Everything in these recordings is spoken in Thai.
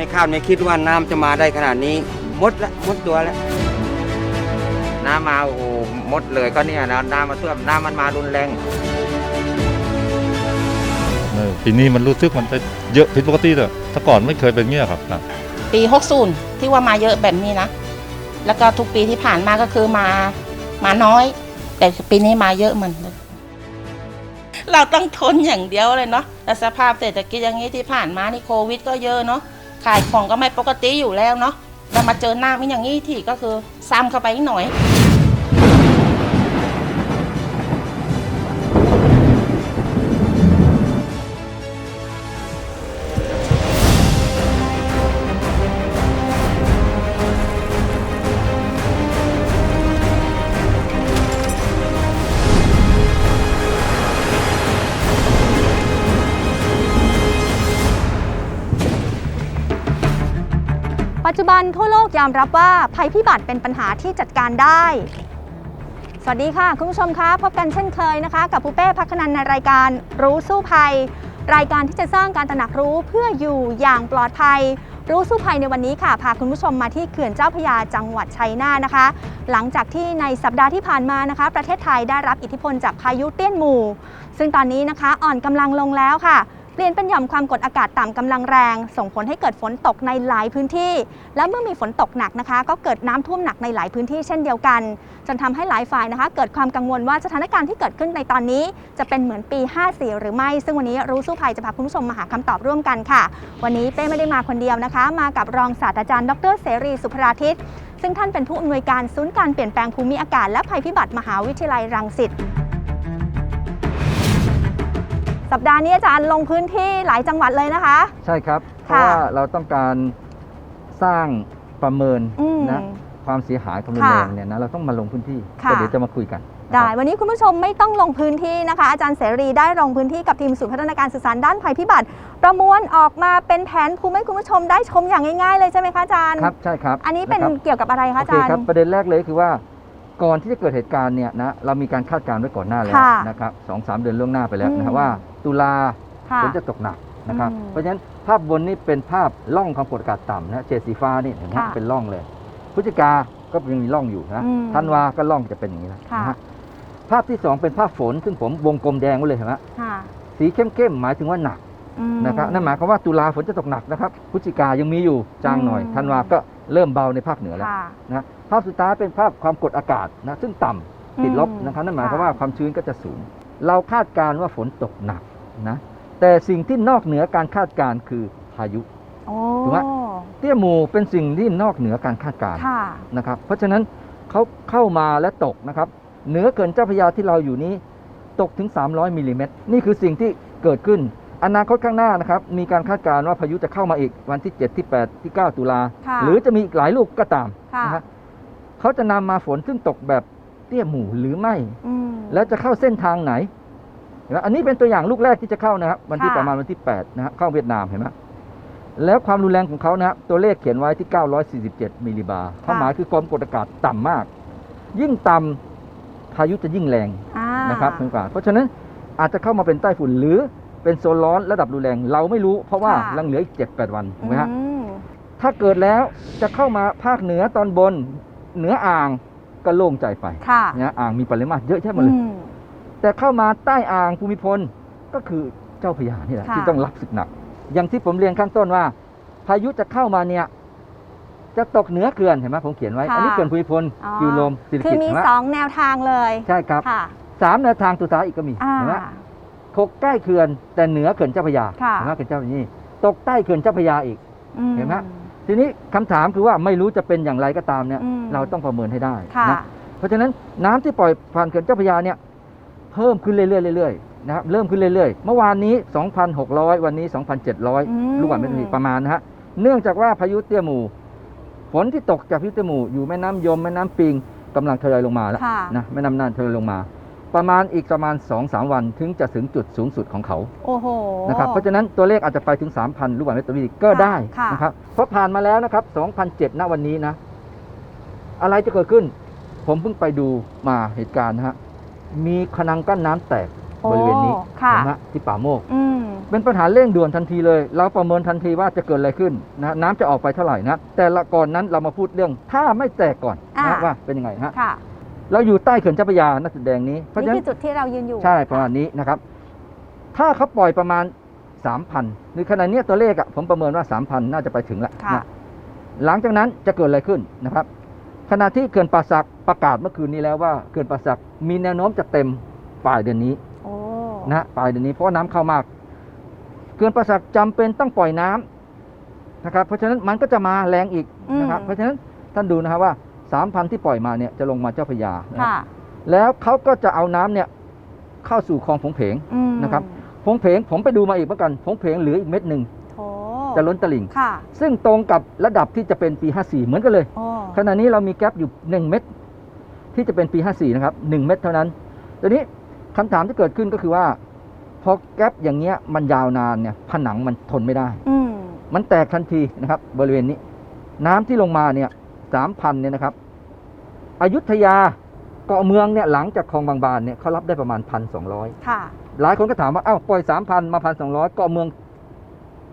ไม่คาดไม่คิดว่าน้ำจะมาได้ขนาดนี้หมดละหมดตัวแล้วน้ำมาโอ้โหหมดเลยก็เนี่ยนะน้ำมาท่วมน้ำมันมารุนแรง เออปีนี้มันรู้สึกมันจะเยอะผิดปกติเลยแต่ก่อนไม่เคยเป็นเงี้ยครับนะปี 60 ที่ว่ามาเยอะแบบนี้นะ แล้วก็ทุกปีที่ผ่านมาก็คือมามาน้อย แต่ปีนี้มาเยอะเหมือนเดิมเราต้องทนอย่างเดียวเลยเนาะแต่สภาพเศรษฐกิจอย่างนี้ที่ผ่านมานี่โควิดก็เยอะเนาะ ขายของก็ไม่ปกติอยู่แล้วเนาะแต่มาเจอหน้ามิอย่างนี้ที่ก็คือซ้ำเข้าไปอีกหน่อย จจุบันทั่วโลกยอมรับว่าภัยพิบัติเป็นปัญหาที่จัดการได้ สวัสดีค่ะ คุณผู้ชมคะพบกันเช่นเคยนะคะ กับปูเป้พักนันในรายการรู้สู้ภัย รายการที่จะสร้างการตระหนักรู้เพื่ออยู่อย่างปลอดภัย รู้สู้ภัยในวันนี้ค่ะพาคุณผู้ชมมาที่เขื่อนเจ้าพระยาจังหวัดชัยนาทนะคะ หลังจากที่ในสัปดาห์ที่ผ่านมานะคะ ประเทศไทยได้รับอิทธิพลจากพายุเตี้ยนหมู่ ซึ่งตอนนี้นะคะอ่อนกำลังลงแล้วค่ะ เปลี่ยนเป็นหย่อมความกดอากาศต่ำกำลังแรง ส่งผลให้เกิดฝนตกในหลายพื้นที่ และเมื่อมีฝนตกหนักนะคะ ก็เกิดน้ำท่วมหนักในหลายพื้นที่เช่นเดียวกัน จนทำให้หลายฝ่ายนะคะ เกิดความกังวลว่าสถานการณ์ที่เกิดขึ้นในตอนนี้ จะเป็นเหมือนปี 54 หรือไม่ ซึ่งวันนี้รู้สู้ภัยจะพาคุณผู้ชมมาหาคำตอบร่วมกันค่ะ วันนี้เป้ไม่ได้มาคนเดียวนะคะ มากับรองศาสตราจารย์ ดรเสรีสุภราทิตซึ่งท่านเป็นผู้อำนวยการศูนย์การเปลี่ยนแปลงภูมิอากาศและภัยพิบัติมหาวิทยาลัยรังสิต สัปดาห์นี้อาจารย์ลงพื้นที่หลายจังหวัดเลยนะคะ ใช่ครับ เพค่ะราะว่าเราต้องการสร้างประเมินอืมนะความเสียหายความรุนค่ะแรงเนี่ยนะเราต้องมาลงพื้นที่ค่ะก็เดี๋ยวจะมาคุยกันได้นะครับวันนี้คุณผู้ชมไม่ต้องลงพื้นที่นะคะ อาจารย์เสรีได้ลงพื้นที่กับทีมศูนย์พัฒนาการสื่อสารด้านภัยพิบัติ ประมวลออกมาเป็นแผนภูมิให้คุณผู้ชมได้ชมอย่างง่ายๆเลยใช่ไหมคะอาจารย์ครับใช่ครับ อันนี้เป็นะครับเกี่ยวกับอะไรคะอาโอเคจารย์ครับประเด็นแรกเลยคือว่าก่อนที่จะเกิดเหตุการณ์เนี่ยนะเรามีการคาดการณ์ไว้ก่อนหน้าแล้วค่ะนะครับสองสามเดือนล่วงหน้าไปแล้วนะครัอืบมว่า ตุลาค่ะฝนจะตกหนักนะครับอืมเพราะฉะนั้นภาพบนนี่เป็นภาพล่องความกดอากาศต่ำนะเฉดสีฟ้านี่เห็นไหมค่ะเป็นร่องเลยพฤศจิกาก็ยังมีร่องอยู่นะอืมธันวาก็ร่องจะเป็นอย่างนี้นะค่ะนะฮะภาพที่สองเป็นภาพฝนซึ่งผมวงกลมแดงไว้เลยเห็นไหมค่ะสีเข้มๆหมายถึงว่าหนักอืมนะครับนั่นหมายความว่าตุลาฝนจะตกหนักนะครับพฤศจิกายังมีอยู่จางหน่อยอืมธันวาก็เริ่มเบาในภาคเหนือแล้วค่ะนะภาพสุดท้ายเป็นภาพความกดอากาศนะซึ่งต่ำติดลบอืมนะครับนั่นหมายความค่ะว่าความชื้นก็จะสูง เราคาดการณ์ว่าฝนตกหนัก นะแต่สิ่งที่นอกเหนือการคาดการณ์คือพายุโอ้ถูกไหมเตี้ยหมู่เป็นสิ่งที่นอกเหนือการคาดการณ์ค่ะนะครับ เพราะฉะนั้นเขาเข้ามาและตกนะครับ เหนือเกินเจ้าพระยาที่เราอยู่นี้ ตกถึง 300มิลลิเมตรนี่คือสิ่งที่เกิดขึ้น อนาคตข้างหน้านะครับ มีการคาดการณ์ว่าพายุจะเข้ามาอีกวันที่ 7 ที่ 8 ที่ 9 ตุลาค่ะหรือจะมีอีกหลายลูกก็ตามค่ะนะฮะเขาจะนำมาฝนซึ่งตกแบบเตี้ยหมู่หรือไม่อืมแล้วจะเข้าเส้นทางไหนเห็ นไหมอันนี้เป็นตัวอย่างลูกแรกที่จะเข้านะครับวันที่ค่ะ ประมาณวันที่8นะฮะเข้าเวียดนามเห็นไหมแล้วความรุนแรงของเขานะครับตัวเลขเขียนไว้ที่ 947 มิลลิบาร์ความหมายคือความกดอากาศต่ำมาก ยิ่งต่ำพายุจะยิ่งแรงอ่านะครับคุณผู้การเพราะฉะนั้นอาจจะเข้ามาเป็นใต้ฝุ่นหรือเป็นโซนร้อนระดับรุนแรงเราไม่รู้ เพราะว่าค่ะยังเหลืออีก 7-8 วันถูกไหมฮะ อืมถ้าเกิดแล้วจะเข้ามาภาคเหนือตอนบนเหนืออ่างก็โล่งใจไปค่ะนะอ่างมีปริมาตรเยอะแยะหมดเลย อืม แต่เข้ามาใต้อ่างภูมิพลก็คือเจ้าพระยานี่แหละค่ะที่ต้องรับศึกหนัก อย่างที่ผมเรียนข้างต้นว่า พายุจะเข้ามาเนี่ยจะตกเหนือเขื่อนเห็นไหมผมเขียนไว้ค่ะอันนี้เขื่อนภูมิพลอ๋อกิวลมสิริคือกิตมีเห็นไหมสองแนวทางเลย ใช่ครับค่ะสามแนวทางตัวท้ายอีกก็มีอ่าเห็นไหมตกใกล้เขื่อนแต่เหนือเขื่อนเจ้าพระยาค่ะเห็นไหมเขื่อนเจ้าพระยานี่ตกใต้เขื่อนเจ้าพระยาอีกอืเห็นไหมทีนี้คำถามคือว่าไม่รู้จะเป็นอย่างไรก็ตามเนี่ยอืมเราต้องประเมินให้ได้ค่ะนะเพราะฉะนั้นน้ำที่ปล่อยผ่านเขื่อนเจ้าพระยาเนี่ย เพิ่มขึ้นเรื่อยๆเรื่อยๆนะครับเริ่มขึ้นเรื่อยๆ เมื่อวานนี้ 2,600 วันนี้อืม2,700 ลูกบาศก์เมตรต่อวิประมาณนะฮะเนื่องจากว่าพายุเตี้ยหมู่ฝนที่ตกจากพายุเตี้ยหมู่อยู่แม่น้ำยมแม่น้ำปิงกำลังทยอยลงมาแล้วค่ะ นะแม่น้ำน่านทยอยลงมา ประมาณอีกประมาณ 2-3 วันถึงจะถึงจุดสูงสุดของเขา โอ้โห นะครับเพราะฉะนั้นตัวเลขอาจจะไปถึง 3,000 ลูกบาศก์เมตรต่อวิก็ได้ค่ะ นะครับเพราะผ่านมาแล้วนะครับ2,007ณวันนี้นะ อะไรจะเกิดขึ้น ผมเพิ่งไปดูมาเหตุการณ์นะฮะ มีขนังกั้นน้ำแตกโอ้บริเวณนี้ค่ะ เห็นไหมที่ป่าโมก อืม เป็นปัญหาเร่งด่วนทันทีเลย เราประเมินทันทีว่าจะเกิดอะไรขึ้นนะน้ำจะออกไปเท่าไหร่นะ แต่ละก่อนนั้นเรามาพูดเรื่องถ้าไม่แตกก่อนนะอ่าว่าเป็นยังไงฮะ ค่ะเราอยู่ใต้เขื่อนเจ้าพระยานักแสดงนี้ เพราะฉะนี่นั้คืนอจุดที่เรายืนอยู่ใช่ประมาณนี้นะครับ ถ้าเขาปล่อยประมาณ 3,000ในขณะเนี้ยตัวเลขอะผมประเมินว่า 3,000 น่าจะไปถึงแล้วค่ะ นะหลังจากนั้นจะเกิดอะไรขึ้นนะครับ ขณะที่เขื่อนป่าสักประกาศเมื่อคืนนี้แล้วว่าเขื่อนป่าสักมีแนวโน้มจะเต็มปลายเดือนนี้โอ้นะฮะปลายเดือนนี้เพราะว่าน้ำเข้ามากเขื่อนป่าสักจำเป็นต้องปล่อยน้ำนะครับ เพราะฉะนั้นมันก็จะมาแรงอีกนะครับเพราะฉะนั้นท่านดูนะครับว่า3,000ที่ปล่อยมาเนี่ยจะลงมาเจ้าพระยานะครับค่ะแล้วเขาก็จะเอาน้ำเนี่ยเข้าสู่คลองผงเพงอืมนะครับผงเพงผมไปดูมาอีกเหมือนกันผงเพงเหลืออีกเม็ดหนึ่งโถจะล้นตลิ่งค่ะซึ่งตรงกับระดับที่จะเป็นปี 54 เหมือนกันเลยโอ้ ขณะนี้เรามีแกลบอยู่ 1 เม็ดที่จะเป็นปี 54 นะครับ 1 เม็ดเท่านั้นทีนี้คำถามที่เกิดขึ้นก็คือว่า พอแกลบอย่างเงี้ยมันยาวนานเนี่ยผนังมันทนไม่ได้อืมมันแตกทันทีนะครับ บริเวณนี้ น้ำที่ลงมาเนี่ย3,000เนี่ยนะครับอยุธยาเกาะเมืองเนี่ยหลังจากคลองบางบานเนี่ยเขารับได้ประมาณ1,200ค่ะหลายคนก็ถามว่า เอ้าปล่อย3,000มา1,200เกาะเมือง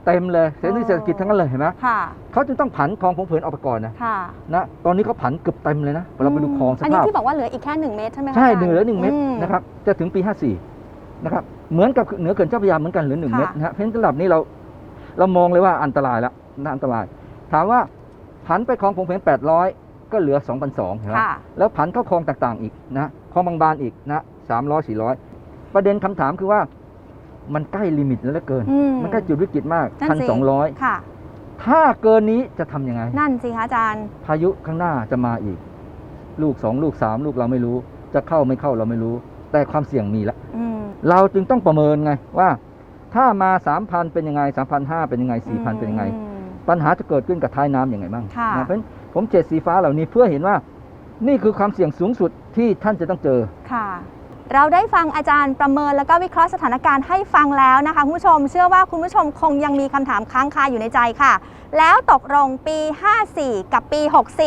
เต็มเลยเศรษฐกิจเศรษฐกิจทั้งนั้นเลยเห็นไหมค่ะเขาจึงต้องผันคลองผงเพลินออกไปก่อนนะค่ะนะตอนนี้เขาผันเกือบเต็มเลยนะเราไปดูคลองสอันนี้ภาพที่บอกว่าเหลืออีกแค่หนึ่งเมตรใช่ไหมคะใช่าจารย์หนึ่งเหลือหนึ่งเมตรอืนะครับจะถึงปี 54นะครับเหมือนกับเหนือเขื่อนเจ้าพระยาเหมือนกันเหลือหนึ่งค่ะเมตรนะฮะเพราะฉะนั้นระดับนี้เราเรามองเลยว่าอันตรายแล้วน่าอันตราย ถามว่าผันไปคลองผงเพลิน800 ก็เหลือ 2,200เห็นไหมค่ะแล้วผันเข้าคลองต่างๆอีกนะคลองบางบานอีกนะ300 400 ประเด็นคำถามคือว่า มันใกล้ลิมิตแล้วเหลือเกิน อืม มันใกล้จุดวิกฤตมากนั่นพันสิสองร้อยค่ะ ถ้าเกินนี้จะทำยังไง นั่นสิคะอาจารย์ พายุข้างหน้าจะมาอีก ลูกสองลูกสามลูกเราไม่รู้ จะเข้าไม่เข้าเราไม่รู้ แต่ความเสี่ยงมีแล้วอืม เราจึงต้องประเมินไงว่า ถ้ามา3,000เป็นยังไง3,500เป็นยังไง4,000เป็นยังไงอืมปัญหาจะเกิดขึ้นกับท้ายน้ำยังไงบ้างค่ะ นะเพราะฉะนั้นผมเจ็ดสีฟ้าเหล่านี้เพื่อเห็นว่า นี่คือความเสี่ยงสูงสุดที่ท่านจะต้องเจอ ค่ะ เราได้ฟังอาจารย์ประเมินแล้วก็วิเคราะห์สถานการณ์ให้ฟังแล้วนะคะคุณผู้ชม เชื่อว่าคุณผู้ชมคงยังมีคำถามค้างคาอยู่ในใจค่ะ แล้วตกลงปี 54 กับปี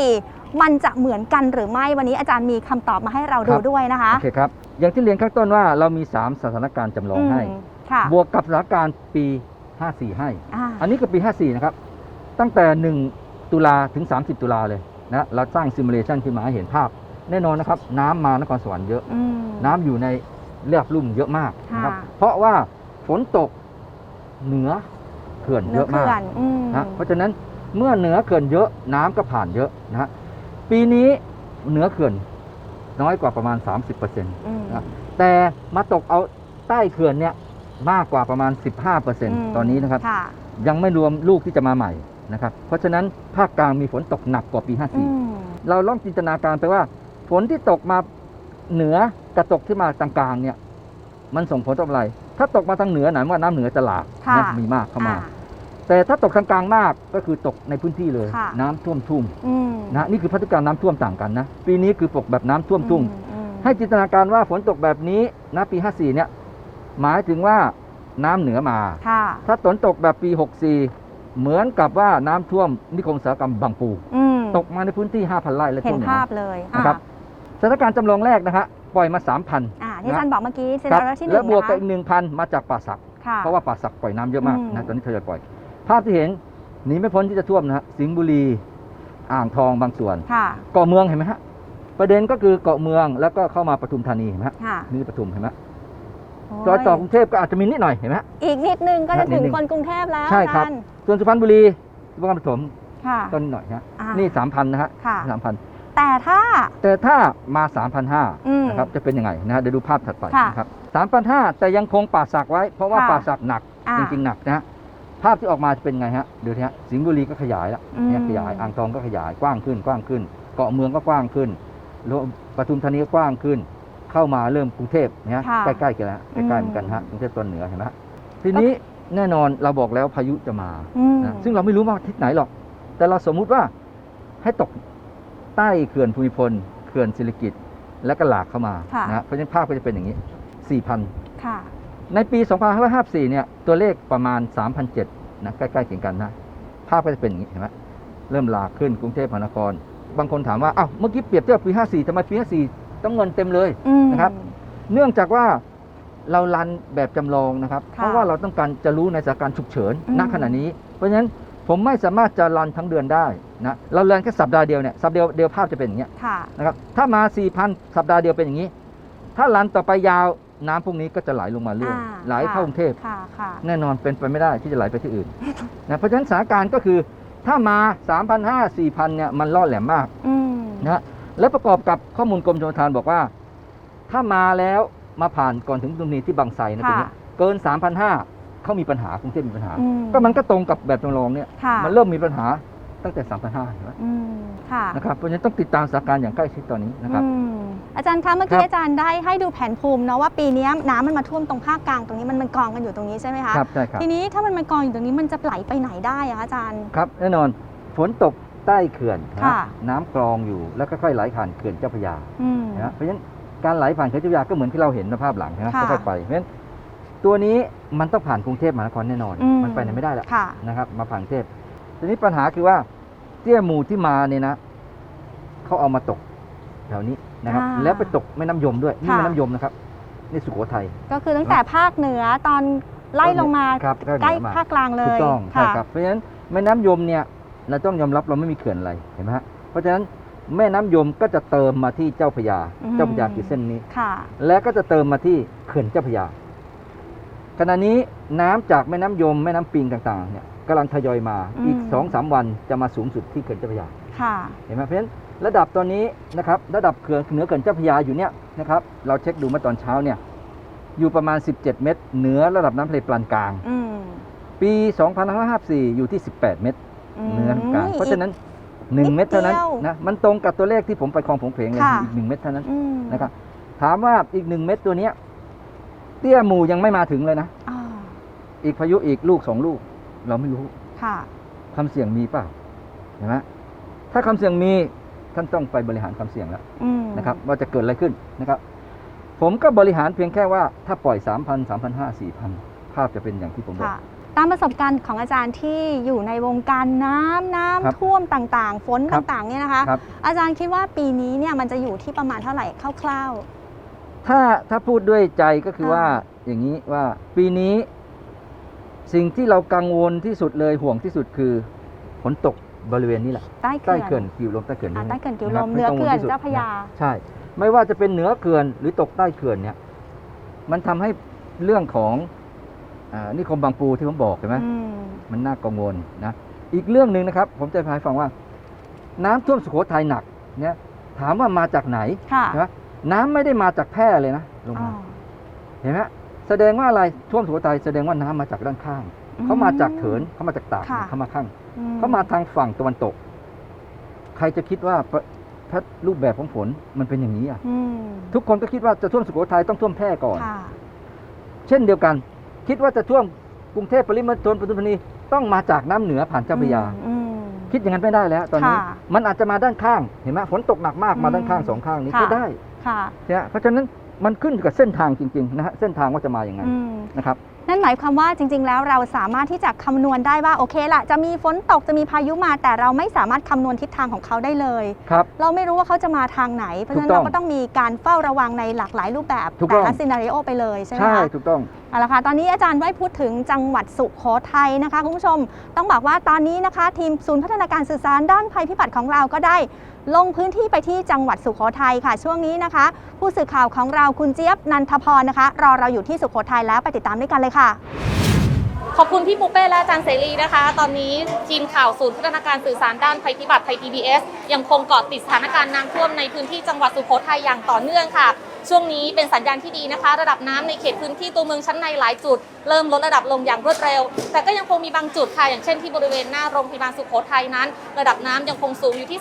64 มันจะเหมือนกันหรือไม่วันนี้อาจารย์มีคำตอบมาให้เราดูครับด้วยนะคะโอเคครับ อย่างที่เรียนข้างต้นว่าเรามี 3 สถานการณ์จำลองให้มค่ะบวกกับสถานการณ์ปี 54 ให้อ่าอันนี้คือปี 54 นะครับ ตั้งแต่ 1 ตุลาถึง 30 ตุลาเลยนะเราสร้างซิมูเลชันขึ้นมาให้เห็นภาพ แน่นอนนะครับ น้ำมานครสวรรค์เยอะ อืม น้ำอยู่ในเรียบลุ่มเยอะมากนะครับ ค่ะ เพราะว่าฝนตกเหนือเขื่อนเยเนื้ออะเขื่มาอกนอืม นะเพราะฉะนั้นเมื่อเหนือเขื่อนเยอะน้ำก็ผ่านเยอะนะฮะปีนี้เหนือเขื่อนน้อยกว่าประมาณ 30%มนะแต่มาตกเอาใต้เขื่อนเนี่ยมากกว่าประมาณ 15%ตอนนี้นะครับ ค่ะ ยังไม่รวมลูกที่จะมาใหม่นะครับ เพราะฉะนั้นภาคกลางมีฝนตกหนักกว่าปี อืม54เราลองจินตนาการไปว่า ฝนที่ตกมาเหนือกระตกที่มาทางกลางเนี่ย มันส่งผลต่ออะไร ถ้าตกมาทางเหนือหนายว่าน้ำเหนือจะหลากค่ะนะมีมากเข้ามาอ่แต่ถ้าตกทางกลางมากก็คือตกในพื้นที่เลยค่ะน้ำท่วมทุ่มอืมนะนี่คือพัฒนาการน้ำท่วมต่างกันนะ ปีนี้คือตกแบบน้ำท่วมทุ่มอืมให้จินตนาการว่าฝนตกแบบนี้นะปี 54 เนี่ย หมายถึงว่าน้ำเหนือมาค่ะถ้าฝนตกแบบปี 64 เหมือนกับว่าน้ำท่วมนิคมอุตสาหกรรมบางปูอืมตกมาในพื้นที่ 5,000 ไร่และเห็ท่วนมอย่าภางพนั้นเลยนะครับ สถานการณ์จำลองแรกนะฮะปล่อยมา 3,000อ่าที่อาจารย์บอกเมื่อกี้เซครันาริโอที่หนึ่แล้วงบวกนะกับคะอีก1,000มาจากป่าสักค่ะเพราะว่าป่าสักปล่อยน้ำเยอะมากอืมนะตอนนี้ทยอยปล่อย ภาพที่เห็นหนีไม่พ้นที่จะท่วมนะฮะสิงห์บุรีอ่างทองบางส่วนค่ะเกาะเมืองเห็นไหมฮะประเด็นก็คือเกาะเมืองแล้วก็เข้ามาปทุมธานีเห็นไหมฮะค่ะนี่ปทุมเห็นไหมโรอยต่อกรุงเทพก็อาจจะมีนิดหน่อยเห็นไหมฮะอีกนิดนึงก็จะนิถึดงนึงคนกรุงเทพแล้วใช่ครับอาจาย์ส่วนสุพรรณบุรีสุพรรณปฐมค่ะก็นิดหน่อยฮะอ่านี่3,000นะฮะค่ะสามพัน แต่ถ้า แต่ถ้ามาอืม3,500นะครับจะเป็นยังไงนะฮะเดี๋ยวดูภาพถัดไปค่ะนะครับ3,500แต่ยังคงป่าสักไว้ เพราะว่าค่ะป่าสักหนักอ่าจริงๆหนักนะฮะภาพที่ออกมาจะเป็นไงฮะดูทีฮะสิงห์บุรีก็ขยายแล้วอืมเนี่ยขยายอ่างทองก็ขยายกว้างขึ้นกว้างขึ้น เกาะเมืองก็กว้างขึ้นแล้วปทุมธานีก็กว้างขึ้น เข้ามาเริ่มกรุงเทพนะฮะค่ะใกล้ๆกันแล้วใกล้ๆเหมือนกันฮะกรุงเทพตอนเหนือเห็นไหมฮะทีนี้แน่นอนเราบอกแล้วพายุจะมา อืม นะซึ่งเราไม่รู้ว่าทิศไหนหรอก แต่เราสมมุติว่าให้ตก ใต้เขื่อนภูมิพลเขื่อนศิริกิตแล้วก็หลากเข้ามาค่ะนะเพราะฉะนั้นภาพก็จะเป็นอย่างนี้ 4,000 ค่ะ ในปี 2554 เนี่ยตัวเลขประมาณ 3,007นะใกล้ๆเคียงกันนะภาพก็จะเป็นอย่างนี้เห็นไหมเริ่มหลากขึ้นกรุงเทพมหานคร บางคนถามว่าอ้าวเมื่อกี้เปรียบเทียบปี 54ทำไมปี 54 ต้องเงินเต็มเลย อืม นะครับ เนื่องจากว่าเรารันแบบจำลองนะครับ ค่ะเพราะว่าเราต้องการจะรู้ในสถานการณ์ฉุกเฉินอืม ณขณะนี้ เพราะฉะนั้น ผมไม่สามารถจะรันทั้งเดือนได้นะเรารันแค่สัปดาห์เดียวเนี่ยสัปดาห์เดียวภาพจะเป็นอย่างเงี้ยค่ะ นะครับถ้ามา 4,000 สัปดาห์เดียวเป็นอย่างนี้ ถ้ารันต่อไปยาวน้ำพวกนี้ก็จะไหลลงมาเรื่อยอ่าไหลเข้ากรุงเทพ ค่ะค่ะแน่นอนเป็นไปไม่ได้ที่จะไหลไปที่อื่น นะเพราะฉะนั้นสถานการณ์ก็คือถ้ามา 3,500 4,000เนี่ยมันล่อแหลมมากอืมนะฮะและประกอบกับข้อมูลกรมชลประทานบอกว่า ถ้ามาแล้วมาผ่านก่อนถึงตรงนี้ที่บางไทรนะตรงเนี้ยเกิน 3,500 เขามีปัญหากรุงเทพมีปัญหา อืมก็มันก็ตรงกับแบบจำลองเนี่ย ค่ะมันเริ่มมีปัญหาตั้งแต่3,500เห็นไหมอืมค่ะนะครับ เพราะฉะนั้นต้องติดตามสถานการณ์อย่างใกล้ชิดตอนนี้นะครับ อืมอาจารย์คะเมื่อครักี้บอาจารย์ได้ให้ดูแผนภูมิเนาะว่าปีเนี้ยน้ำมันมาท่วมตรงภาคกลางตรงนี้มันมันกองกันอยู่ตรงนี้ใช่ไหมคะครับใช่ครับทีนี้ถ้ามันมากองอยู่ตรงนี้มันจะไหลไปไหนได้อะคะอาจารย์ ครับแน่นอนฝนตกใต้เขื่อนนะค่ะ น้ำกรองอยู่แล้วก็ค่อยไหลผ่านเขื่อนเจ้าพระยาอืม นะฮะเพราะฉะนั้นการไหลผ่านเขื่อนเจ้าพระยาก็เหมือนที่เราเห็นในภาพหลังนะค่ะ ค่อยๆไปเพราะฉะนั้น ตัวนี้มันต้องผ่านกรุงเทพมหานครแน่นอน อืม มันไปไหนไม่ได้แล้วค่ะ นะครับ มาผ่านกรุงเทพทีนี้ปัญหาคือว่าเตี้ยหมูที่มาเนี่ยนะเขาเอามาตกแถวนี้นะครับ อ่าแล้วไปตกแม่น้ำยมด้วยนี่ค่ะ แม่น้ำยมนะครับนี่สุโขทัย ก็คือตั้งแต่ภาคเหนือตอนไล่ลงมาครับใกล้เหนือมาภาคกลางเลถูยกต้องใช่ค่ะครับเพราะฉะนั้นแม่น้ำยมเนี่ยเราต้องยอมรับเราไม่มีเขื่อนอะไรเห็นไหมฮะเพราะฉะนั้นแม่น้ำยมก็จะเติมมาที่เจ้าพระยาอืมเจ้าพระยาคือเส้นนี้ ค่ะ และก็จะเติมมาที่เขื่อนเจ้าพระยา ขณะนี้น้ำจากแม่น้ำยมแม่น้ำปิงต่างๆเนี่ยกำลังทยอยมาอืมอีกสองสามวันจะมาสูงสุดที่เขื่อนเจ้าพระยาค่ะเห็นไหมเพราะฉะนั้นระดับตอนนี้นะครับระดับเขื่อนเหนือเขื่อนเจ้าพระยาอยู่เนี่ยนะครับเราเช็คดูเมื่อตอนเช้าเนี่ยอยู่ประมาณ 17 เมตร เหนือระดับน้ำทะเลปานกลางอืมปี2554 อยู่ที่ 18 เมตรเหนือน้ำกลางมเพราะฉะนั้นนิด1เมตรเท่านั้นเดียวนะมันตรงกับตัวเลขที่ผมไปคลองผงเพลงเลยค่ะอีก 1 เมตรเท่านั้นอืมนะครับถามว่าอีก 1 เมตรตัวเนี้ย เตี้ยหมู่ยังไม่มาถึงเลยนะอ่าอีกพายุอีกลูกสองลูก เราไม่รู้ค่ะความเสี่ยงมีเปล่าเห็นไหมถ้าความเสี่ยงมีท่านต้องไปบริหารความเสี่ยงแล้วอืมนะครับ ว่าจะเกิดอะไรขึ้นนะครับ ผมก็บริหารเพียงแค่ว่าถ้าปล่อย 3,000 3,500 4,000 ภาพจะเป็นอย่างที่ผมบอก ค่ะ ตามประสบการณ์ของอาจารย์ที่อยู่ในวงการน้ำน้ำครับท่วมต่างๆ ฝนครับ ต่างๆเนี่ยนะคะ ครับ อาจารย์คิดว่าปีนี้เนี่ยมันจะอยู่ที่ประมาณเท่าไหร่คร่าว ถ้าถ้าพูดด้วยใจก็คือค่ะว่าอย่างนี้ว่าปีนี้ สิ่งที่เรากังวลที่สุดเลยห่วงที่สุดคือฝนตกบริเวณนี้แหละๆใต้ใต้เขื่อนเขื่อนกิวลมใต้เขื่อนอ่านี่ใต้เขื่อนกิวะลครับมเหนือกังวลเขื่อนที่สุดเจ้าพระยานะใช่ ไม่ว่าจะเป็นเหนือเขื่อนหรือตกใต้เขื่อนเนี่ย มันทำให้เรื่องของอานิคมบางปูที่ผมบอกเห็นไหมอืมมันน่ากังวลนะอีกเรื่องหนึ่งนะครับ ผมจะพาให้ฟังว่า น้ำท่วมสุโขทัยหนักเนี่ยถามว่ามาจากไหนค่ะใช่ไหม น้ำไม่ได้มาจากแพร่เลยนะลงอ๋อมาเห็นไหมแสดงว่าอะไรท่วมสุโขทัยแสดงว่าน้ำมาจากด้านข้าง เขามาจากเถินเขามาจากตากค่ะเขามาข้างอืเขามาทางฝั่งตะวันตก ใครจะคิดว่าพระพระรูปแบบของฝนมันเป็นอย่างนี้อะอืมทุกคนก็คิดว่าจะท่วมสุโขทัยต้องท่วมแพร่ก่อนค่ะเช่นเดียวกัน คิดว่าจะท่วมกรุงเทพปริมณฑลปทุมธานีต้องมาจากน้ำเหนือผ่านเจ้าพระยาอืมคิดอย่างนั้นไม่ได้แล้ว ตอนนี้ค่ะมันอาจจะมาด้านข้างเห็นไหมฝนตกหนักมากมาอืมด้านข้างสองข้างนี้ค่ะก็ได้ ค่ะนะเพราะฉะนั้นมันขึ้นอยู่กับเส้นทางจริงๆนะฮะเส้นทางว่าจะมาอย่างไงอืม นะครับ นั่นหมายความว่าจริง ๆ แล้วเราสามารถที่จะคำนวณได้ว่าโอเคละจะมีฝนตกจะมีพายุมา แต่เราไม่สามารถคำนวณทิศทางของเขาได้เลย ครับ เราไม่รู้ว่าเขาจะมาทางไหน เพราะฉะนั้นถูกต้เราองก็ต้องมีการเฝ้าระวังในหลากหลายรูปแบบถูกต้แต่อง ละซีนารีโอไปเลยใช่ไหมใช่คะ ถูกต้องเอาละค่ะตอนนี้อาจารย์ได้พูดถึงจังหวัดสุโขทัยนะคะคุณผู้ชม ต้องบอกว่าตอนนี้นะคะ ทีมศูนย์พัฒนาการสื่อสารด้านภัยพิบัติของเราก็ได้ ลงพื้นที่ไปที่จังหวัดสุโขทัยค่ะ ช่วงนี้นะคะ ผู้สื่อข่าวของเราคุณเจี๊ยบนันทพรนะคะ รอเราอยู่ที่สุโขทัยแล้วไปติดตามด้วยกันเลยค่ะ ขอบคุณพี่ปูเป้และอาจารย์เสรีนะคะ ตอนนี้ทีมข่าวศูนย์พัฒนาการสื่อสารด้านภัยพิบัติไทย PBS ยังคงเกาะติดสถานการณ์น้ำท่วมในพื้นที่จังหวัดสุโขทัยอย่างต่อเนื่องค่ะ ช่วงนี้เป็นสัญญาณที่ดีนะคะ ระดับน้ำในเขตพื้นที่ตัวเมืองชั้นในหลายจุด เริ่มลดระดับลงอย่างรวดเร็ว แต่ก็ยังคงมีบางจุดค่ะ อย่างเช่นที่บริเวณหน้าโรงพยาบาลสุโขทัยนั้น ระดับน้ำยังคงสูงอยู่ที่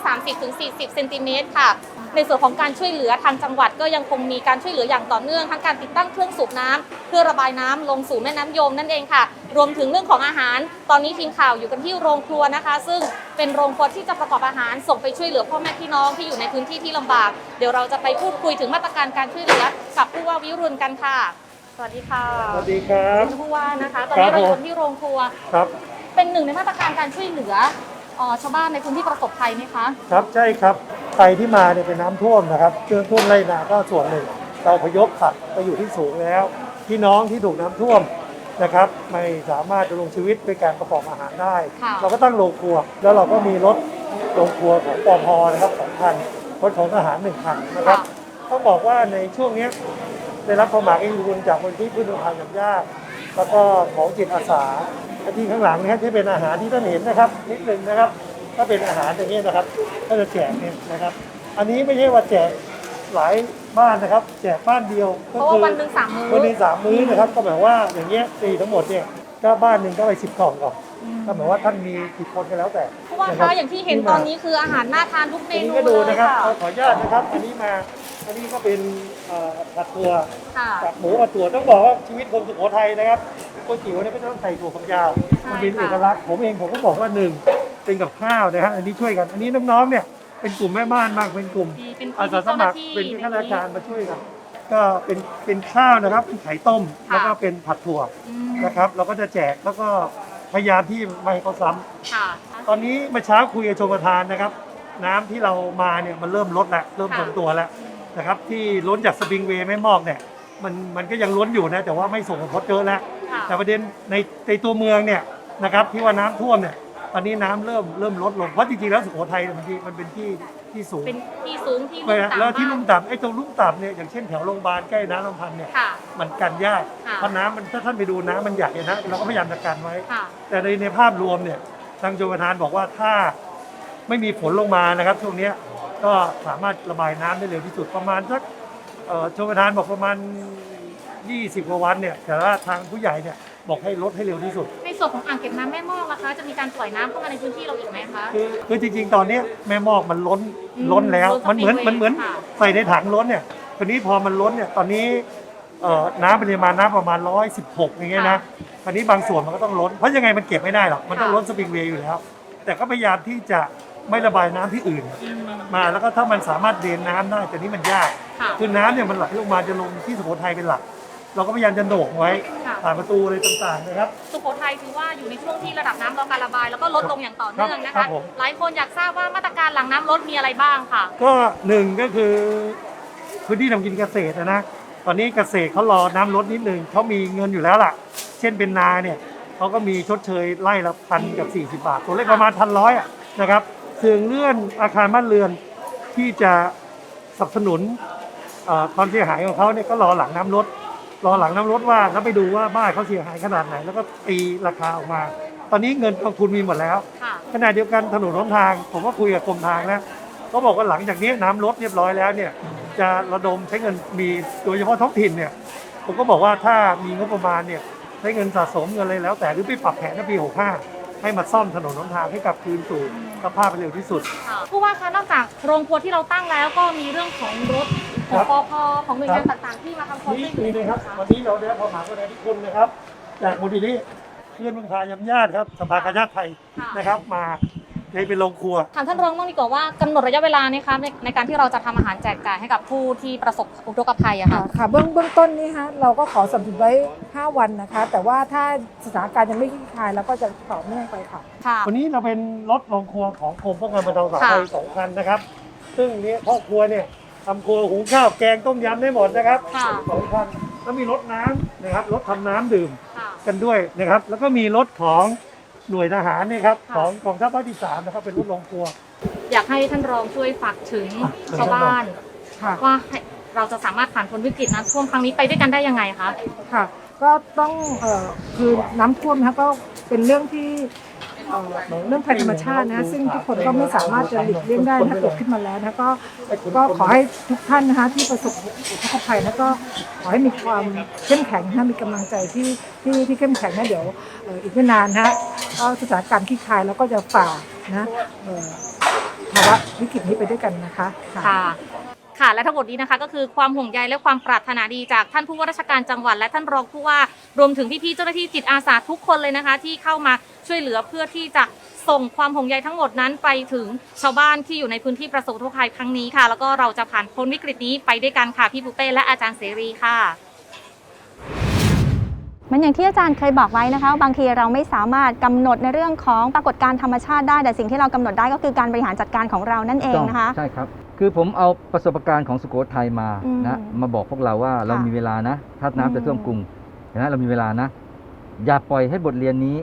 30-40 เซนติเมตรค่ะ ในส่วนของการช่วยเหลือทางจังหวัดก็ยังคงมีการช่วยเหลืออย่างต่อเนื่องทั้งการติดตั้งเครื่องสูบน้ำเพื่อระบายน้ำลงสู่แม่น้ำยมนั่นเองค่ะ รวมถึงเรื่องของอาหาร ตอนนี้ทีมข่าวอยู่กันที่โรงครัวนะคะ ซึ่งเป็นโรงครัวที่จะประกอบอาหารส่งไปช่วยเหลือพ่อแม่พี่น้องที่อยู่ในพื้นที่ที่ลำบาก เดี๋ยวเราจะไปพูดคุยถึงมาตรการการช่วยเหลือกับผู้ว่าวิรุณกันค่ะ สวัสดีค่ะสวัสดีครับคุณผู้ว่านะคะ ตอนนี้ครับเราอยู่ผมกันที่โรงครัวครับ เป็นหนึ่งในมาตรการการช่วยเหลือเอ่อชาวบ้านในพื้นที่ประสบภัยไหมคะ ครับใช่ครับใครที่มาเนี่ยเป็นน้ำท่วมนะครับเครื่องท่วมไรนาก็ส่วนหนึ่งเราพยพผักไปอยู่ที่สูงแล้ว พี่น้องที่ถูกน้ำท่วม นะครับไม่สามารถดำรงชีวิตด้วยการประกอบอาหารได้ ค่ะ เราก็ตั้งโรงครัว แล้วเราก็มีรถโรงครัวของปอพนะครับสองคันรถของทหารหนึ่งคันนะครับ ต้องบอกว่าในช่วงเนี้ยได้รับความหมายเอ็นดูจากคนที่พื้นทางอย่างยากแล้วก็ของจิตอาสาที่ข้างหลังนะครับที่เป็นอาหารที่ท่านเห็นนะครับ นิดหนึ่งนะครับ ถ้าเป็นอาหารอย่างนี้ยนะครับก็จะแจกเนี่ยนะครับ อันนี้ไม่ใช่ว่าแจกหลาย บ้านนะครับ แจกบ้านเดียวเพก็ราะคืว่าวันหนึ่งสามมื้อ วันหนึ่งสามมื้อนะครับ ก็หมายว่าอย่างเงี้ยตีทั้งหมดเนี่ยก็บ้านหนึ่งก็ไปสิบกล่องก่อนก็หมายว่าท่านมีกี่คนก็แล้วแต่เพราะว่านะคคะบอย่างที่เห็นตอนนี้คืออาหารน่าทานทุกเมอันนี้นูก็ดูเลยนะครับค่ะขอขออนุญาตนะครับ อันนี้มาอันนี้ก็เป็นเอ่อผัดถั่วค่ะ กับหมูผัดถั่วต้องบอกว่าชีวิตคนสุโขทัยนะครับก๋วยเตี๋ยวเนี่ยก็ต้องใส่ถั่วฝักยาว ใช่มันเป็นค่ะ เอกลักษณ์ผมเองผมก็บอกว่าหนึ่งเป็นกับข้าวนะฮะอันนี้ช่วยกัน อันนี้น้องๆเนี่ย เป็นกลุ่มแม่บ้านบ้างเป็นกลุ่มที่เป็นอาพี่สาสเจ้าหมัน้าครที่เป็นข้าราชการมาช่วยกันก็เป็นเป็นข้าวนะครับไข่ต้มแล้วก็เป็นผัดถั่วอืมนะครับ เราก็จะแจกแล้วก็พยายามที่ไม่ให้เขาซ้ำค่ะตอนนี้เมื่อเช้าคุยกับชมประทานนะครับ น้ำที่เรามาเนี่ยมันเริ่มลดแล้วเริ่มค่ะทรงตัวแล้วนะครับ ที่ล้นจากสปริงเวย์แม่มอกเนี่ยมันมันก็ยังล้นอยู่นะแต่ว่าไม่ส่งผลกระทบเยอะแล้วค่ะแต่ประเด็นในในตัวเมืองเนี่ยนะครับที่ว่าน้ำท่วมเนี่ย ตอนนี้น้ำเริ่มเริ่มลดลง เพราะจริงๆแล้วสุโขทัยเนี่ยมันที่มันเป็นที่ที่สูงเป็นที่สูงที่ไปลุ่มนะต่ำแล้วที่มากลุ่มต่ำไอ้ตรงลุ่มต่ำเนี่ยอย่างเช่นแถวโรงพยาบาลใกล้น้ำลำพันธ์เนี่ยค่ะ มันกันยากค่ะ เพราะน้ำมันถ้าท่านไปดูน้ำมันใหญ่นะเราก็พยายามจะกันไว้ ค่ะ แต่ในในภาพรวมเนี่ยทางชมประทานบอกว่าถ้าไม่มีฝนลงมานะครับช่วงเนี้ยก็สามารถระบายน้ำได้เร็วที่สุดประมาณสักเอ่อชมประทานบอกประมาณ 20กว่าวันเนี่ยแต่ว่าทางผู้ใหญ่เนี่ยบอกให้ลดให้เร็วที่สุดใน ส่วนของอ่างเก็บน้ำแม่มอกนะคะ จะมีการปล่อยน้ำเข้ามาในพื้นที่เราอีกไหมคะ คือคือจริงๆ ตอนเนี้ยแม่มอกมันล้นอืมล้นแล้ว ล้นมันเหมือนสปีดเวย์มันเหมือนค่ะ ใส่ในถังล้นเนี่ยตอนนี้พอมันล้นเนี่ยตอนนี้เอ่อน้ำปริมาณน้ำประมาณ 116อย่างเงี้ยนะตอนนี้บางส่วนมันก็ต้องล้นเพราะยังไงมันเก็บไม่ได้หรอกมันต้องล้นสปริงเวย์อยู่แล้ว แต่ก็พยายามที่จะไม่ระบายน้ำที่อื่น อืมมาแล้วก็ถ้ามันสามารถเดนน้ำได้แต่นี้มันยาก ค่ะ คือน้ำเนี่ยมันไหลลงมาจะลงที่สุโขทัยเป็นหลัก เราก็พยายามจะโหนกไว้ค่ะ ผ่านประตูอะไรต่างๆนะครับ สุโขทัยถือว่าอยู่ในช่วงที่ระดับน้ำรอการระบาย แล้วก็ลดลงอย่างต่อเนื่องนะครัคะ บผม หลายคนอยากทราบว่ามาตรการหลังน้ำลดมีอะไรบ้างค่ะ ก็หนึ่งก็คือพื้นที่ทำกินเกษตรนะนะตอนนี้เกษตรเขารอน้ำลดนิดนึงเขามีเงินอยู่แล้วล่ะ เช่นเป็นนาเนี่ยเขาก็มีชดเชยไล่ละพันกับ40 บาท ตัวเลขประมาณพันร้อยอะนะครับถึงเลื่อนอาคารบ้านเรือนที่จะสนับสนุนเอ่อความเสียหายของเขาเนี่ยก็รอหลังน้ำลด รอหลังน้ำลดว่าแล้วไปดูว่าบ้านเขาเสียหายขนาดไหน แล้วก็ตีราคาออกมา ตอนนี้เงินกองทุนมีหมดแล้วค่ะ ขณะเดียวกันถนนหนทาง ผมก็คุยกับกรมทางนะเขาบอกว่าหลังจากนี้น้ำลดเรียบร้อยแล้วเนี่ยจะระดมใช้เงินมีโดยเฉพาะท้องถิ่นเนี่ยผมก็บอกว่าถ้ามีงบประมาณเนี่ยใช้เงินสะสมเงินอะไรแล้ว แต่หรือไปปรับแผนในปี 65 ให้มาซ่อมถนนหนทางให้กลับคืนสู่สภาพไปเร็วที่สุดผู้ว่าคะนอกจากโรงครัวที่เราตั้งแล้วก็มีเรื่องของรถขคอรังบปพของหน่วยงานต่างๆที่มาทำความนี่ช่วยเหลืนี่อนะครับนะคะวันนี้เราได้รับความหมายในที่คุณนะครับ จากมูลนิธิเพื่อนมังคายำญาติครับสภากาชาติไทยค่ะนะครับ มา ให้เป็นโรงครัว ถามท่านรองบ้างดีกว่าว่ากำหนดระยะเวลานะคะในในการที่เราจะทำอาหารแจกจ่ายให้กับผู้ที่ประสบอุทกภัยอะค่ะ ค่ะค่ะเบื้องเบื้องต้นนี้ฮะเราก็ขอสนับสนุนไว้ 5 วันนะคะ แต่ว่าถ้าสถานการณ์ยังไม่คลี่คลายเราก็จะต่อเนื่องไปค่ะ ค่ะ วันนี้เราเป็นรถโรงครัวของกรมป้องกันบรรเทาสาธารณภัยค่ะ สองคันนะครับ ซึ่งเนี้พ่อครัวเนี่ยทำครัวหุงข้าวแกงต้มยำได้หมดนะครับค่ะ สองคันแล้วมีรถน้ำนะครับรถทำน้ำดื่ม ค่ะ กันด้วยนะครับ แล้วก็มีรถของ หน่วยทหารเนี่ยครับค่ะ ของกองทัพภาคที่สามนะครับเป็นรถโรงครัว อยากให้ท่านรองช่วยฝากถึงอะ ชาวบ้าน ค่ะ ว่าให้เราจะสามารถผ่านพ้นวิกฤตน้ำท่วมครั้งนี้ไปด้วยกันได้ยังไงคะ ค่ะก็ต้องเอ่อคือน้ำท่วมนะคะก็เป็นเรื่องที่ เอ่อเรื่องภัยธรรมชาตินะซึ่งทุกคนก็ไม่สามารถจะหลีกเลี่ยงได้ถ้าเกิดขึ้นมาแล้วนะก็ก็ขอให้ทุกท่านนะคะที่ประสบอุทกภัยนะก็ขอให้มีความเข้มแข็งนะมีกำลังใจที่ที่ที่เข้มแข็งนะเดี๋ยวเอ่ออีกไม่นานนะก็สถานการณ์คลี่คลายแล้วก็จะฝ่านะเอ่อภาวะวิกฤตนี้ไปด้วยกันนะคะค่ะ ค่ะ และทั้งหมดนี้นะคะ ก็คือความห่วงใยและความปรารถนาดีจากท่านผู้ว่าราชการจังหวัด และท่านรองผู้ว่ารวมถึงพี่ๆเจ้าหน้าที่จิตอาสาทุกคนเลยนะคะ ที่เข้ามาช่วยเหลือเพื่อที่จะส่งความห่วงใยทั้งหมดนั้นไปถึงชาวบ้านที่อยู่ในพื้นที่ประสบอุทกภัยครั้งนี้ค่ะ แล้วก็เราจะผ่านพ้นวิกฤตนี้ไปด้วยกันค่ะพี่ปุเป้และอาจารย์เสรีค่ะเหมันอย่างที่อาจารย์เคยบอกไว้นะคะว่าบางทีเราไม่สามารถกำหนดในเรื่องของปรากฏการณ์ธรรมชาติได้ แต่สิ่งที่เรากำหนดได้ก็คือการบริหารจัดการของเรานั่นเองนะคะใช่ครับ คือผมเอาประสบการณ์ของสุโขทัยมาอืมนะมาบอกพวกเราว่าเราค่ะมีเวลานะ ถ้าน้ำจะท่วมกรุงเห็นไหมเรามีเวลานะ อย่าปล่อยให้บทเรียนนี้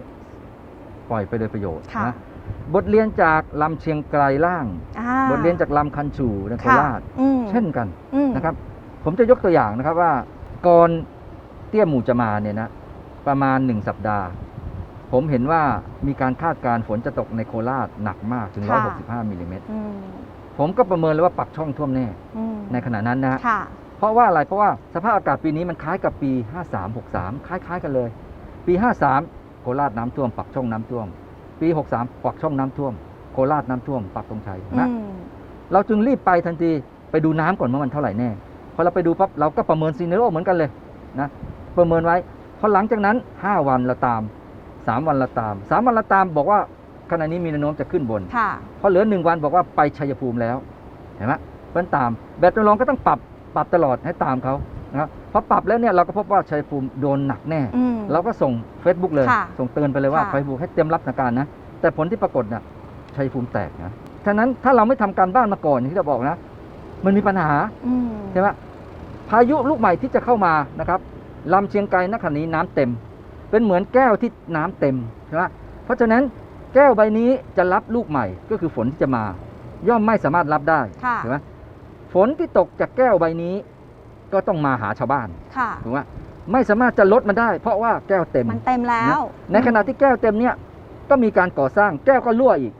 ปล่อยไปโดยประโยชน์ค่ะนะบทเรียนจากลำเชียงไกลล่างอ่าบทเรียนจากลำคันฉูในโคค่ะราชอืมเช่นกันอืมนะครับ ผมจะยกตัวอย่างนะครับว่าก่อนเตี้ยหมู่จะมาเนี่ยนะประมาณหนึ่งสัปดาห์ ผมเห็นว่ามีการคาดการณ์ฝนจะตกในโคราชหนักมากถึงค่ะ165มิลลิเมตรอืม ผมก็ประเมินเลยว่าปักช่องท่วมแน่อืมในขณะนั้นนะฮะค่ะ เพราะว่าอะไรเพราะว่าสภาพอากาศปีนี้มันคล้ายกับปี 53 63 คล้าย ๆ กันเลย ปี 53 โคราชน้ำท่วม ปักช่องน้ำท่วม ปี 63 ปักช่องน้ำท่วม โคราชน้ำท่วม ปักตรงชัยอืนะมเราจึงรีบไปทันทีไปดูน้ำก่อนว่ามันเท่าไหร่แน่พอเราไปดูปั๊บเราก็ประเมินซีเนโรเหมือนกันเลยนะประเมินไว้พอหลังจากนั้น 5 วันเราตาม 3 วันเราตาม 3 วันเราตามบอกว่า ขณะนี้มีแนวโน้มจะขึ้นบนค่ะ พอเหลือหนึ่งวันบอกว่าไปชัยภูมิแล้วเห็นไหมเพิ่นตามแบบจำลองก็ต้องปรับปรับตลอดให้ตามเขานะครับพอปรับแล้วเนี่ยเราก็พบว่าชัยภูมิโดนหนักแน่ อืม เราก็ส่ง Facebook เลย ค่ะส่งเตือนไปเลยว่าค่ะ Facebook ให้เตรียมรับสถานการณ์นะ แต่ผลที่ปรากฏเนี่ยชัยภูมิแตกนะฉะนั้นถ้าเราไม่ทำการบ้านมาก่อนอย่างที่เราบอกนะ มันมีปัญหาอืมใช่ไหมพายุลูกใหม่ที่จะเข้ามานะครับลำเชียงไกรณขณะนี้น้ำเต็ม เป็นเหมือนแก้วที่น้ำเต็มใช่ไหมเพราะฉะนั้น แก้วใบนี้จะรับลูกใหม่ก็คือฝนที่จะมา ย่อมไม่สามารถรับได้ค่ะถูกไหมฝนที่ตกจากแก้วใบนี้ ก็ต้องมาหาชาวบ้านค่ะถูกไหมไม่สามารถจะลดมันได้ เพราะว่าแก้วเต็มมันเต็มแล้วนะในขณะที่แก้วเต็มเนี่ยก็มีการก่อสร้างแก้วก็รั่วอีก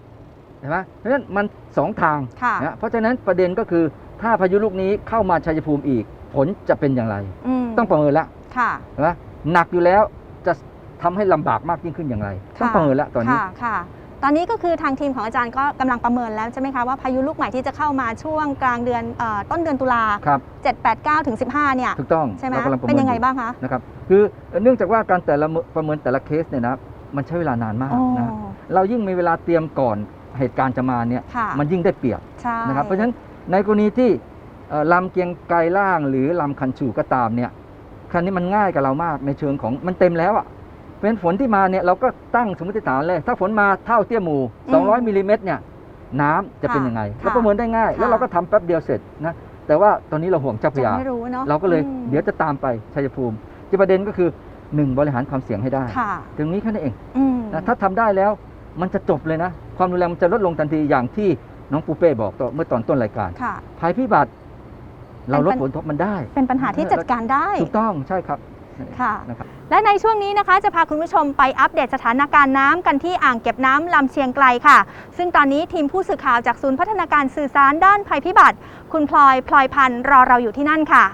เห็นไหมเพราะฉะนั้นมันสองทางค่ะนะเพราะฉะนั้นประเด็นก็คือถ้าพายุลูกนี้เข้ามาชัยภูมิอีก ผลจะเป็นอย่างไรอืมต้องประเมินแล้วค่ะเห็นไหมหนักอยู่แล้วจะ ทำให้ลำบากมากยิ่งขึ้นอย่างไรต้องประเมินแล้วตอนนี้ค่ะค่ะตอนนี้ก็คือทางทีมของอาจารย์ก็กำลังประเมินแล้วใช่ไหมคะว่าพายุลูกใหม่ที่จะเข้ามาช่วงกลางเดือนเอ่อต้นเดือนตุลาครับ7 8 9ถึง15เนี่ยถูกต้องใช่ไหมเรากำลังประเป็นเมินยังไงอบ้างคะนะครับคือเนื่องจากว่าการแต่ละประเมินแต่ละเคสเนี่ยนะมันใช้เวลานานมากอ๋อนะเรายิ่งมีเวลาเตรียมก่อนเหตุการณ์จะมาเนี่ยค่ะมันยิ่งได้เปรียบใช่นะครับเพราะฉะนั้นในกรณีที่เอ่อลำเกียงไกรล่างหรือลำคันฉูก็ตามเนี่ยครั้นี้มันง่ายกับเรามากในเชิงของมันเต็มแล้วอะ เพราะฉะนั้นฝนที่มาเนี่ยเราก็ตั้งสมมติฐานเลย ถ้าฝนมาเท่าเตี้ยหมู200มิลลิเมตรเนี่ยน้ำจะเป็นยังไงเราประเมินได้ง่าย แล้วเราก็ทำแป๊บเดียวเสร็จนะแต่ว่าตอนนี้เราห่วงเจ้าพระจะยาไม่รู้เนาะเราก็เลยอืมเดี๋ยวจะตามไปชัยภูมิที่ประเด็นก็คือหนึ่งบริหารความเสี่ยงให้ได้ค่ะตรงนี้แค่นั้นเองอืมนะถ้าทำได้แล้วมันจะจบเลยนะ ความรุนแรงมันจะลดลงทันทีอย่างที่น้องปูเป้บอกตอนเมื่อตอนต้นรายการค่ะภัยพิบัติ เราลดเป็นผลกระทบมันได้ เป็นปัญหาที่จัดการได้ ถูกต้องใช่ครับ ค่ะนะครับและในช่วงนี้นะคะจะพาคุณผู้ชมไปอัปเดตสถานการณ์น้ำกันที่อ่างเก็บน้ำลำเชียงไกลค่ะ ซึ่งตอนนี้ทีมผู้สื่อข่าวจากศูนย์พัฒนาการสื่อสารด้านภัยพิบัติ คุณพลอยพลอยพันธ์รอเราอยู่ที่นั่นค่ะ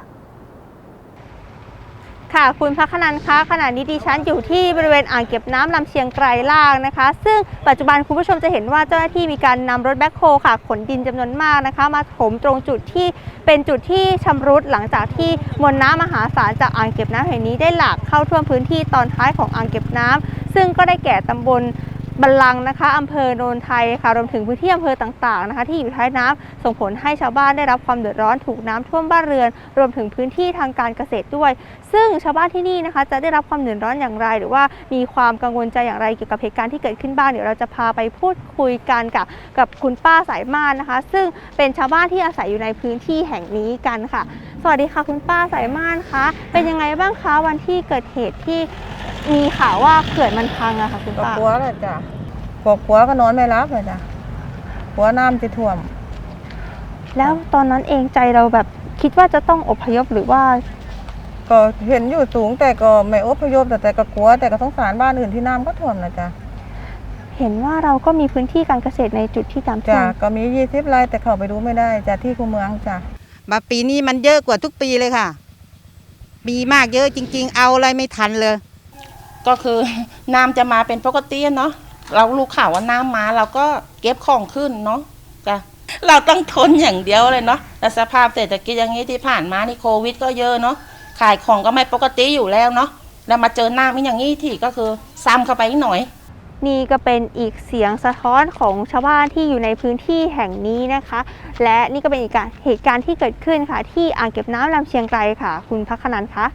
ค่ะคุณพักขนันคะขณะนี้ดิฉันอยู่ที่บริเวณอ่างเก็บน้ำลำเชียงไกรล่างนะคะ ซึ่งปัจจุบันคุณผู้ชมจะเห็นว่าเจ้าหน้าที่มีการนำรถแบ็คโฮค่ะ ขนดินจำนวนมากนะคะ มาถมตรงจุดที่เป็นจุดที่ชำรุดหลังจากที่มวลน้ำมหาศาลจากอ่างเก็บน้ำแห่งนี้ได้หลากเข้าท่วมพื้นที่ตอนท้ายของอ่างเก็บน้ำซึ่งก็ได้แก่ตำบล บัลลังก์นะคะอำเภอโนนไทยค่ะรวมถึงพื้นที่อำเภอต่างๆนะคะที่อยู่ท้ายน้ำส่งผลให้ชาวบ้านได้รับความเดือดร้อนถูกน้ำท่วมบ้านเรือน รวมถึงพื้นที่ทางการเกษตรด้วย ซึ่งชาวบ้านที่นี่นะคะ จะได้รับความเดือดร้อนอย่างไร หรือว่ามีความกังวลใจอย่างไรเกี่ยวกับเหตุการณ์ที่เกิดขึ้นบ้างเดี๋ยวเราจะพาไปพูดคุยกันกับกับคุณป้าสายม่านนะคะ ซึ่งเป็นชาวบ้านที่อาศัยอยู่ในพื้นที่แห่งนี้กันค่ะ สวัสดีค่ะคุณป้าสายม่านคะเป็นยังไงบ้างคะวันที่เกิดเหตุที่มีข่าวว่าเขื่อนมันพังอะค่ะคุณก็ป้ากลัวแหละจ้ะพวกผัวก็นอนไม่รับเลยจ้ะกลัวน้ำจะท่วม แล้วตอนนั้นเองใจเราแบบคิดว่าจะต้องอพยพหรือว่าก็เห็นอยู่สูงแต่ก็ไม่อพยพแต่แต่ก็กลัวแต่ก็สงสารบ้านอื่นที่น้ำก็ท่วมนะจ๊ะเห็นว่าเราก็มีพื้นที่การเกษตรในจุดที่น้ำท่จ้ะวมก็มียี่สิบไร่แต่เข้าไปดูไม่ได้จ้ะที่คูเมืองจ้ะ มาปีนี้มันเยอะกว่าทุกปีเลยค่ะ มีมากเยอะจริง ๆ เอาอะไรไม่ทันเลย ก็คือน้ำจะมาเป็นปกติเนาะเรารู้ข่าวว่าน้ำมาเราก็เก็บของขึ้นเนาะจ้ะเราต้องทนอย่างเดียวเลยเนาะแต่สภาพเศรษฐกิจอย่างนี้ที่ผ่านมานี่โควิด ก็เยอะเนาะขายของก็ไม่ปกติอยู่แล้วเนาะแล้วมาเจอหน้ำอย่างนี้ที่ก็คือซ้ำเข้าไปอีกหน่อย นี่ก็เป็นอีกเสียงสะท้อนของชาวบ้านที่อยู่ในพื้นที่แห่งนี้นะคะ และนี่ก็เป็นอีกการเหตุการณ์ที่เกิดขึ้นค่ะ ที่อ่างเก็บน้ำลำเชียงไกลค่ะ คุณพักขนันท์คะ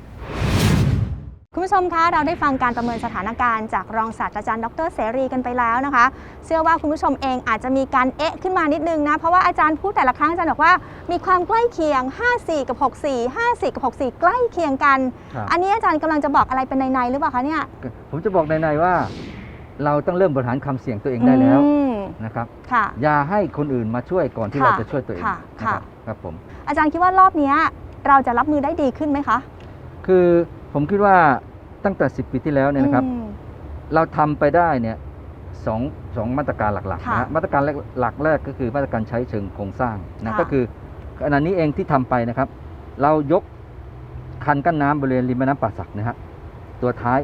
คุณผู้ชมคะเราได้ฟังการประเมินสถานการณ์จากรองศาสตราจารย์ดรเสรีกันไปแล้วนะคะ เชื่อว่าคุณผู้ชมเองอาจจะมีการเอ๊ะขึ้นมานิดนึงนะ เพราะว่าอาจารย์พูดแต่ละครั้งอาจารย์บอกว่ามีความใกล้เคียง 54 กับ 64 54 กับ 64 ใกล้เคียงกันครับอันนี้อาจารย์กำลังจะบอกอะไรเป็นในๆหรือเปล่าคะเนี่ยผมจะบอกในๆว่า เราต้องเริ่มบริหารความเสี่ยงตัวเองได้แล้วอืมนะครับค่ะอย่าให้คนอื่นมาช่วยก่อนที่ค่ะเราจะช่วยตัวเองค่ะนะค่ะครับครับผมอาจารย์คิดว่ารอบเนี้ยเราจะรับมือได้ดีขึ้นไหมคะ คือผมคิดว่าตั้งแต่ 10 ปีที่แล้วเนี่ยนะครับอืมเราทำไปได้เนี่ยสองสองมาตรการหลักๆค่ะนะฮะมาตรการแรกหลักแรกก็คือมาตรการใช้เชิงโครงสร้างนะค่ะก็คือขณะนี้เองที่ทำไปนะครับ เรายกคันกั้นน้ำบริเวณริมแม่น้ำป่าสักนะฮะตัวท้าย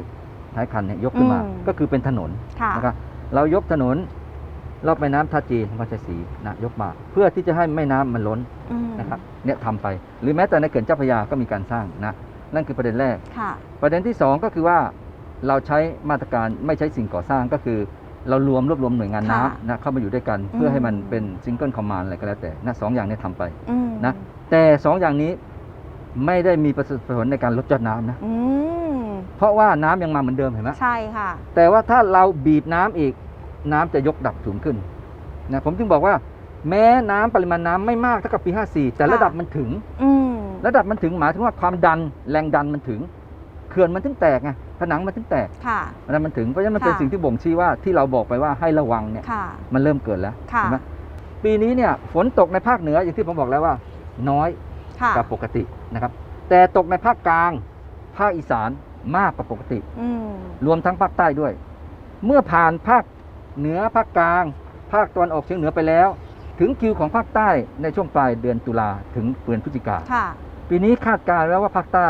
ท้ายคันเนี่ยยกขึ้นมา อืม ก็คือเป็นถนนค่ะ นะครับเรายกถนนรอบแม่น้ำท่าจีนวัชรศรีนะยกมา เพื่อที่จะให้แม่น้ำมันล้นอืมนะครับเนี่ยทำไป หรือแม้แต่ในเขื่อนเจ้าพระยาก็มีการสร้างนะนั่นคือประเด็นแรก ค่ะ ประเด็นที่2ก็คือว่าเราใช้มาตรการไม่ใช้สิ่งก่อสร้างก็คือ เรารวมรวบรวมหน่วยงานค่ะน้ำนะเข้ามาอยู่ด้วยกันเพื่อให้มันเป็นซิงเกิลคอมมานด์อะไรก็แล้วแต่นะสองอย่างเนี้ทำไป อืมนะ แต่สองอย่างนี้ไม่ได้มีประสิทธิผลในการลดยอดน้ำนะ อืม เพราะว่าน้ำยังมาเหมือนเดิมเห็นไหมใช่ค่ะ แต่ว่าถ้าเราบีบน้ำอีกน้ำจะยกดับสูงขึ้นนะผมจึงบอกว่า แม้น้ำปริมาณน้ำไม่มากเท่ากับปี 54 แต่ค่ะระดับมันถึงอืมระดับมันถึงหมายถึงว่าความดันแรงดันมันถึงเขื่อนมันถึงแตกไงผนังมันถึงแตกค่ะอันนั้นมันถึงเพราะฉะนั้นมันเป็นค่ะสิ่งที่บ่งชี้ว่าที่เราบอกไปว่าให้ระวังเนี่ยค่ะมันเริ่มเกิดแล้วค่ะเห็นไหมปีนี้เนี่ยฝนตกในภาคเหนืออย่างที่ผมบอกแล้วว่า น้อยค่ะกว่าปกตินะครับ แต่ตกในภาคกลาง ภาคอีสาน มากกว่าปกติอืมรวมทั้งภาคใต้ด้วย เมื่อผ่านภาคเหนือภาคกลาง ภาคตะวันออกเฉียงเหนือไปแล้ว ถึงคิวของภาคใต้ในช่วงปลายเดือนตุลาถึงเดือนพฤศจิกาค่ะปีนี้คาดการณ์แล้วว่าภาคใต้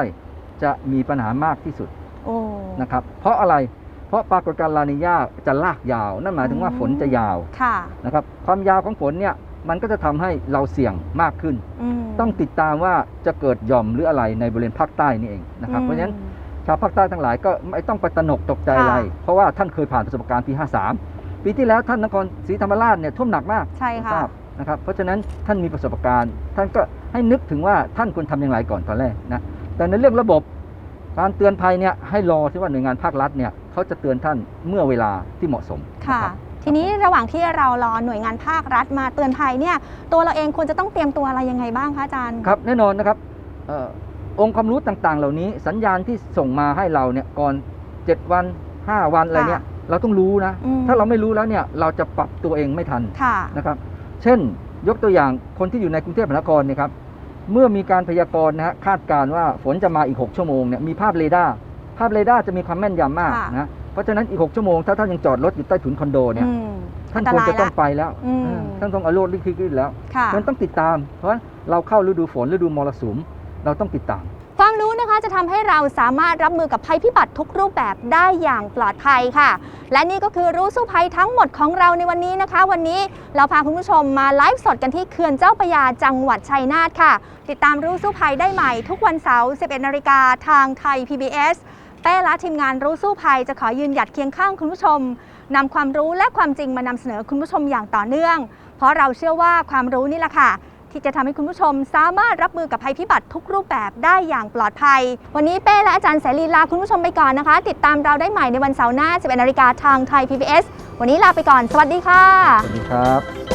จะมีปัญหามากที่สุดโอ้นะครับ เพราะอะไรเพราะปรากฏการณ์ลานิญาจะลากยาว นั่นหมายถึงว่าอืมฝนจะยาวค่ะนะครับ ความยาวของฝนเนี่ยมันก็จะทำให้เราเสี่ยงมากขึ้นอืมต้องติดตามว่าจะเกิดหย่อมหรืออะไรในบริเวณภาคใต้นี่เองนะครับ เพราะฉะนั้น ชาวภาคใต้ทั้งหลายก็ไม่ต้องไปตระหนกตกใจอะไรค่ะเพราะว่าท่านเคยผ่านประสบการณ์ปี 53 ปีที่แล้วท่านนครศรีธรรมราชเนี่ยท่วมหนักมากใช่ค่ะทราบนะครับเพราะฉะนั้นท่านมีประสบการณ์ ท่านก็ให้นึกถึงว่าท่านควรทำอย่างไรก่อนตอนแรกนะแต่ในเรื่องระบบการเตือนภัยเนี่ยให้รอที่ว่าหน่วยงานภาครัฐเนี่ยเขาจะเตือนท่านเมื่อเวลาที่เหมาะสมค่ะนะครับทีนี้ระหว่างที่เรารอหน่วยงานภาครัฐมาเตือนภัยเนี่ยตัวเราเองควรจะต้องเตรียมตัวอะไรยังไงบ้างคะอาจารย์ครับแน่นอนนะครับเออองค์ความรู้ต่างๆ เหล่านี้สัญญาณที่ส่งมาให้เราเนี่ยก่อน7วัน5วันอะไรเนี่ยเราต้องรู้นะอืมถ้าเราไม่รู้แล้วเนี่ยเราจะปรับตัวเองไม่ทันค่ะนะครับ เช่นยกตัวอย่างคนที่อยู่ในกรุงเทพมหานครเนี่ยครับเมื่อมีการพยากรณ์นะฮะคาดการณ์ว่าฝนจะมาอีก 6 ชั่วโมงเนี่ยมีภาพเรดาร์ภาพเรดาร์จะมีความแม่นยำมากค่ะนะเพราะฉะนั้นอีก 6 ชั่วโมง ถ้าท่านยังจอดรถอยู่ใต้ถุนคอนโดเนี่ยอืมท่านอันควรตรายจะต้องละไปแล้วอืมเออท่านต้องเอาโลดลิขิตแล้วค่ะมันต้องติดตาม เพราะฉะนั้นเราเข้าฤดูฝนฤดูมรสุม เราต้องติดตาม ความรู้นะคะจะทำให้เราสามารถรับมือกับภัยพิบัติทุกรูปแบบได้อย่างปลอดภัยค่ะ และนี่ก็คือรู้สู้ภัยทั้งหมดของเราในวันนี้นะคะ วันนี้เราพาคุณผู้ชมมาไลฟ์สดกันที่เขื่อนเจ้าพระยาจังหวัดชัยนาทค่ะ ติดตามรู้สู้ภัยได้ใหม่ทุกวันเสาร์ 11 นาฬิกาทางไทย PBS เป้และทีมงานรู้สู้ภัยจะขอยืนหยัดเคียงข้างคุณผู้ชมนำความรู้และความจริงมานำเสนอคุณผู้ชมอย่างต่อเนื่อง เพราะเราเชื่อว่าความรู้นี่แหละค่ะ ที่จะทำให้คุณผู้ชมสามารถรับมือกับภัยพิบัติทุกรูปแบบได้อย่างปลอดภัย วันนี้เป้และอาจารย์เสรีลาคุณผู้ชมไปก่อนนะคะ ติดตามเราได้ใหม่ในวันเสาร์หน้า 11นาฬิกาทางไทย PBS วันนี้ลาไปก่อน สวัสดีค่ะ สวัสดีครับ